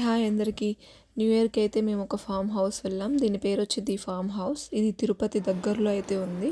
Hi అందరికీ. New ఇయర్కి అయితే మేము ఒక ఫామ్ హౌస్ వెళ్ళాం. దీని పేరు వచ్చి ది ఫామ్ హౌస్. ఇది తిరుపతి దగ్గరలో అయితే ఉంది.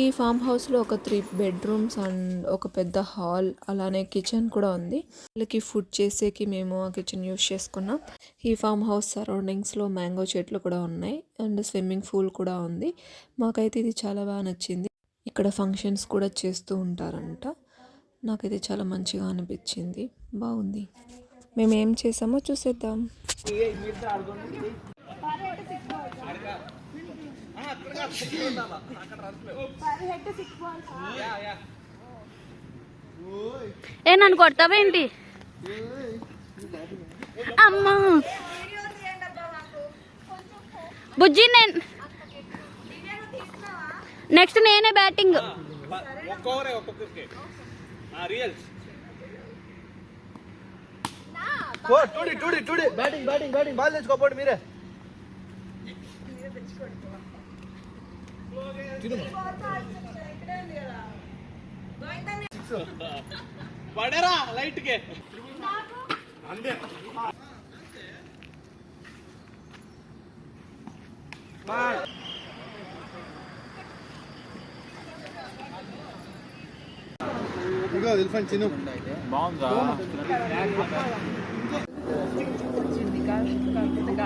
ఈ ఫామ్ హౌస్లో ఒక త్రీ బెడ్రూమ్స్ అండ్ ఒక పెద్ద హాల్ అలానే కిచెన్ కూడా ఉంది. వాళ్ళకి ఫుడ్ చేసేకి మేము ఆ కిచెన్ యూస్ చేసుకున్నాం. ఈ ఫామ్ హౌస్ సరౌండింగ్స్లో మ్యాంగో చెట్లు కూడా ఉన్నాయి అండ్ స్విమ్మింగ్ పూల్ కూడా ఉంది. మాకైతే ఇది చాలా బాగా నచ్చింది. ఇక్కడ ఫంక్షన్స్ కూడా చేస్తూ ఉంటారంట. నాకైతే చాలా మంచిగా అనిపించింది. బాగుంది. మేము ఏం చేసామో చూసేద్దాం. ఏ నన్ను కొడతావేంటి అమ్మా. బుజ్జి నేను నెక్స్ట్ నేనే బ్యాటింగ్. ఓ టూడి టూడి టూడి బ్యాటింగ్ బ్యాటింగ్ బ్యాటింగ్. బాల్ తెచ్చుకోపోండి మీరే. పడరా లైట్ కే ఇగో ఇల్ఫాన్ చిన్న. బాగుందా.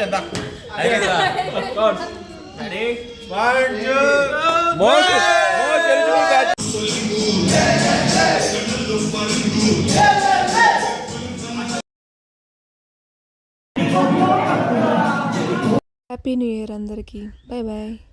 ఇల్లుని ఓడు ఇందాక హ్యాపీ న్యూ ఇయర్ అందరికీ. Bye bye